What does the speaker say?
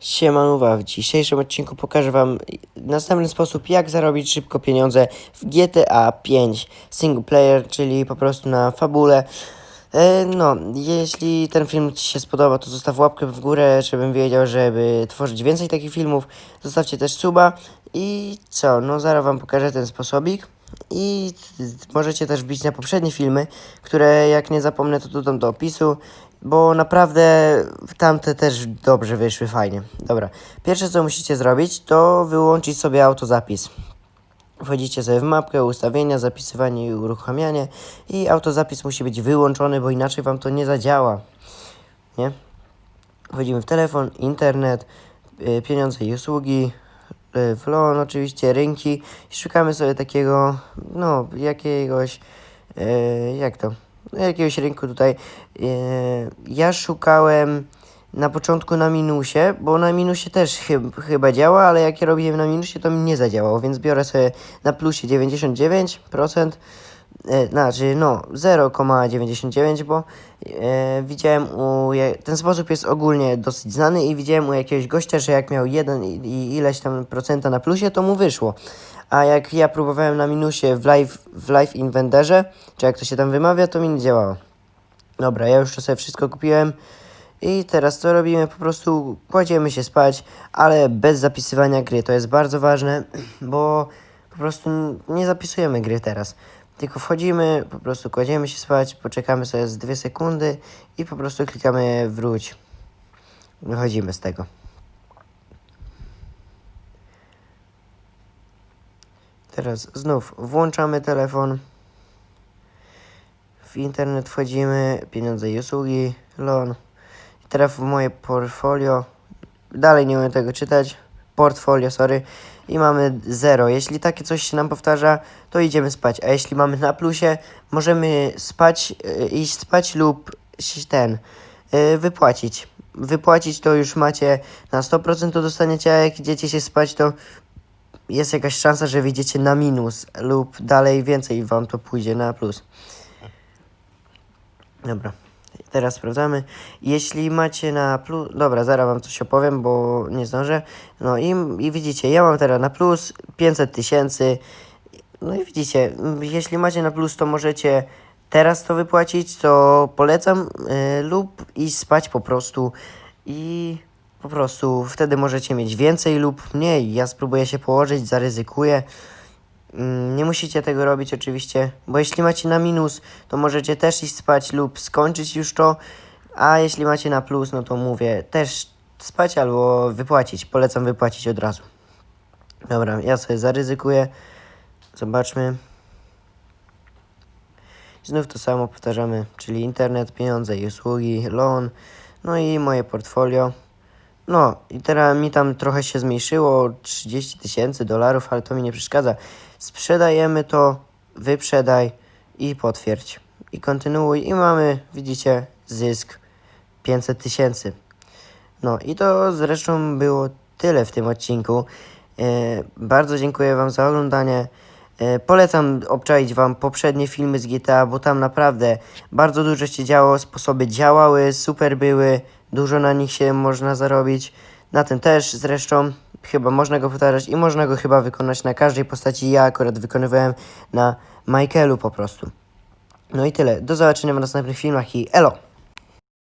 Siemanuwa, w dzisiejszym odcinku pokażę Wam następny sposób, jak zarobić szybko pieniądze w GTA 5 single player, czyli po prostu na fabule. E, no, jeśli ten film Ci się spodoba, to zostaw łapkę w górę, żebym wiedział, żeby tworzyć więcej takich filmów. Zostawcie też suba i co, no zaraz Wam pokażę ten sposobik. I możecie też wbić na poprzednie filmy, które jak nie zapomnę, to dodam do opisu, bo naprawdę tamte też dobrze wyszły, fajnie. Dobra, pierwsze co musicie zrobić, to wyłączyć sobie autozapis. Wchodzicie sobie w mapkę, ustawienia, zapisywanie i uruchamianie i autozapis musi być wyłączony, bo inaczej Wam to nie zadziała. Nie? Wchodzimy w telefon, internet, y, pieniądze i usługi, y, w loan oczywiście, rynki i szukamy sobie takiego, no, jakiegoś, y, jak to, jakiegoś rynku tutaj. Y, ja szukałem na początku na minusie, bo na minusie też chyb, chyba działa, ale jak ja robiłem na minusie, to mi nie zadziałało, więc biorę sobie na plusie 99%, e, znaczy no 0,99, bo e, widziałem u, ten sposób jest ogólnie dosyć znany i widziałem u jakiegoś gościa, że jak miał 1 i, i ileś tam procenta na plusie, to mu wyszło. A jak ja próbowałem na minusie w live, w live inventorze, czy jak to się tam wymawia, to mi nie działało. Dobra, ja już to sobie wszystko kupiłem. I teraz co robimy? Po prostu kładziemy się spać, ale bez zapisywania gry. To jest bardzo ważne, bo po prostu nie zapisujemy gry teraz. Tylko wchodzimy, po prostu kładziemy się spać, poczekamy sobie z dwie sekundy i po prostu klikamy wróć. Wychodzimy z tego. Teraz znów włączamy telefon. W internet wchodzimy, pieniądze i usługi, loan. Teraz w moje portfolio, dalej nie umiem tego czytać, portfolio, sorry, i mamy 0. Jeśli takie coś się nam powtarza, to idziemy spać, a jeśli mamy na plusie, możemy spać, y, iść spać lub ten, y, wypłacić. Wypłacić to już macie na 100% to dostaniecie, a jak idziecie się spać, to jest jakaś szansa, że wyjdziecie na minus lub dalej więcej wam to pójdzie na plus. Dobra, teraz sprawdzamy. Jeśli macie na plus. Dobra, zaraz wam coś opowiem, bo nie zdążę. No i, i widzicie, ja mam teraz na plus 500 tysięcy. No i widzicie, jeśli macie na plus, to możecie teraz to wypłacić, to polecam, y, lub iść spać po prostu i po prostu wtedy możecie mieć więcej lub mniej. Ja spróbuję się położyć, zaryzykuję. Mm, Nie musicie tego robić oczywiście, bo jeśli macie na minus, to możecie też iść spać lub skończyć już to, a jeśli macie na plus, no to mówię, też spać albo wypłacić. Polecam wypłacić od razu. Dobra, ja sobie zaryzykuję. Zobaczmy. Znów to samo powtarzamy, czyli internet, pieniądze i usługi, loan, no i moje portfolio. No i teraz mi tam trochę się zmniejszyło, 30 tysięcy dolarów, ale to mi nie przeszkadza. Sprzedajemy to, wyprzedaj i potwierdź. I kontynuuj i mamy, widzicie, zysk 500 tysięcy. No i to zresztą było tyle w tym odcinku. E, bardzo dziękuję Wam za oglądanie. E, polecam obczaić Wam poprzednie filmy z GTA, bo tam naprawdę bardzo dużo się działo, sposoby działały, super były, dużo na nich się można zarobić. Na tym też zresztą chyba można go powtarzać i można go chyba wykonać na każdej postaci. Ja akurat wykonywałem na Michaelu po prostu. No i tyle. Do zobaczenia w następnych filmach i elo!